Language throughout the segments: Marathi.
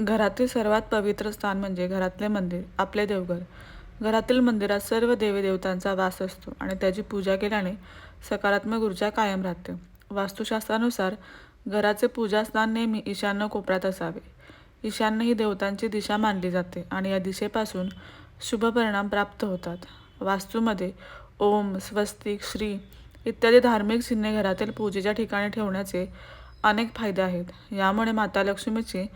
घरातील सर्वात पवित्र स्थान म्हणजे घरातले मंदिर आपले देवघर. घरातील मंदिरात सर्व देवीदेवतांचा वास असतो आणि त्याची पूजा केल्याने सकारात्मक ऊर्जा कायम राहते. वास्तुशास्त्रानुसार घराचे पूजास्थान नेहमी ईशान्य कोपऱ्यात असावे. ईशान्य ही देवतांची दिशा मानली जाते आणि या दिशेपासून शुभ परिणाम प्राप्त होतात. वास्तूमध्ये ओम स्वस्तिक श्री इत्यादी धार्मिक चिन्हे घरातील पूजेच्या ठिकाणी ठेवण्याचे अनेक फायदे आहेत. यामुळे माता लक्ष्मीची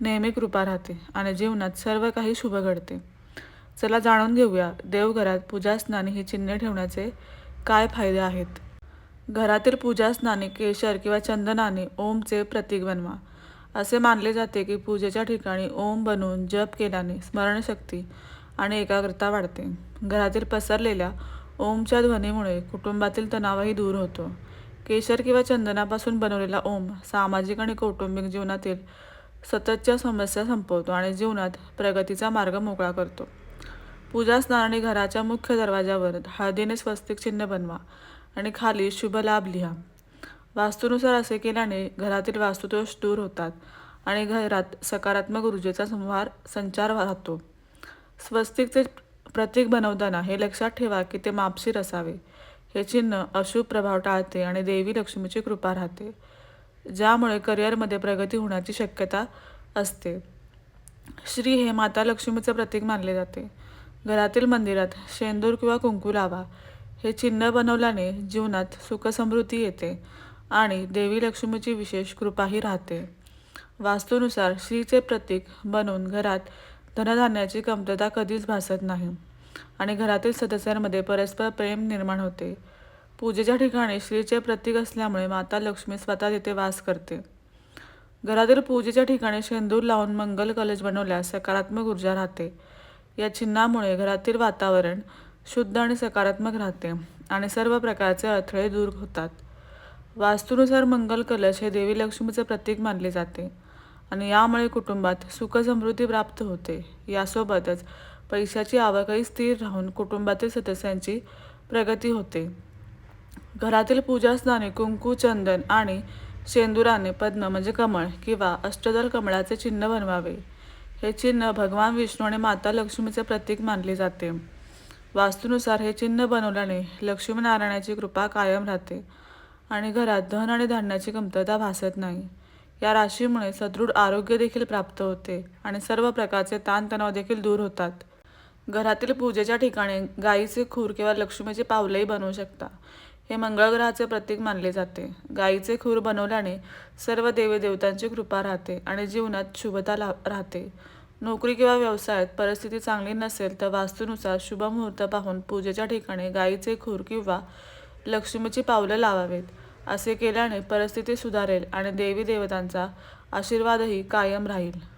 नेहमी कृपा राहते आणि जीवनात सर्व काही शुभ घडते. चला जाणून घेऊया देवघरात पूजास्नानी ही चिन्हे ठेवण्याचे काय फायदे आहेत. घरातील पूजास्नानी केशर किंवा चंदनाने ओमचे प्रतीक बनवा. असे मानले जाते की पूजेच्या ठिकाणी ओम बनवून जप केल्याने स्मरणशक्ती आणि एकाग्रता वाढते. घरातील पसरलेल्या ओमच्या ध्वनीमुळे कुटुंबातील तणावही दूर होतो. केशर किंवा चंदनापासून बनवलेला ओम सामाजिक आणि कौटुंबिक जीवनातील सततच्या समस्या संपवतो आणि जीवनात प्रगतीचा मार्ग मोकळा करतो. पूजास्नानाने घराच्या मुख्य दरवाजावर हळदीने स्वस्तिक चिन्ह बनवा आणि खाली शुभ लाभ लिहा. वास्तूनुसार असे केल्याने घरातील वास्तुदोष दूर होतात आणि घरात सकारात्मक ऊर्जेचा संहार संचार राहतो स्वस्तिकचे प्रतीक बनवताना हे लक्षात ठेवा की ते मापशीर असावे. हे चिन्ह अशुभ प्रभाव टाळते आणि देवी लक्ष्मीची कृपा राहते. ज्यामुळे करिअरमध्ये प्रगती होण्याची शक्यता असते. श्री हे माता लक्ष्मीचे प्रतीक मानले जाते. घरातील मंदिरात शेंदूर किंवा कुंकू लावा. हे चिन्ह बनवल्याने जीवनात सुखसमृद्धी येते आणि देवी लक्ष्मीची विशेष कृपाही राहते. वास्तूनुसार श्रीचे प्रतीक बनवून घरात धनधान्याची कमतरता कधीच भासत नाही आणि घरातील सदस्यांमध्ये परस्पर प्रेम निर्माण होते. पूजेच्या ठिकाणी श्रीचे प्रतीक असल्यामुळे माता लक्ष्मी स्वतः तिथे वास करते. घरातील पूजेच्या ठिकाणी शेंदूर लावून मंगल कलश बनवल्यास सकारात्मक ऊर्जा राहते. या चिन्हामुळे घरातील वातावरण शुद्ध आणि सकारात्मक राहते आणि सर्व प्रकारचे अडथळे दूर होतात. वास्तूनुसार मंगल कलश हे देवी लक्ष्मीचे प्रतीक मानले जाते आणि यामुळे कुटुंबात सुखसमृद्धी प्राप्त होते. यासोबतच पैशाची आवकही स्थिर राहून कुटुंबातील सदस्यांची प्रगती होते. घरातील पूजास्थानी कुंकू चंदन आणि शेंदुराने पद्म म्हणजे कमळ किंवा अष्टदल कमळाचे चिन्ह बनवावे. हे चिन्ह भगवान विष्णू आणि माता लक्ष्मीचे प्रतीक मानले जाते. वास्तूनुसार हे चिन्ह बनवल्याने लक्ष्मीनारायणाची कृपा कायम राहते आणि घरात धन आणि धान्याची कमतरता भासत नाही. या राशीमुळे सदृढ आरोग्य देखील प्राप्त होते आणि सर्व प्रकारचे ताणतणाव देखील दूर होतात. घरातील पूजेच्या ठिकाणी गाईचे खूर किंवा लक्ष्मीचे पावलंही बनवू शकता. हे मंगळग्रहाचे प्रतीक मानले जाते. गाईचे खूर बनवल्याने सर्व देवीदेवतांची कृपा राहते आणि जीवनात शुभता ला राहते. नोकरी किंवा व्यवसायात परिस्थिती चांगली नसेल तर वास्तूनुसार शुभ मुहूर्त पाहून पूजेच्या ठिकाणी गाईचे खूर किंवा लक्ष्मीची पावलं लावावेत. असे केल्याने परिस्थिती सुधारेल आणि देवी देवतांचा आशीर्वादही कायम राहील.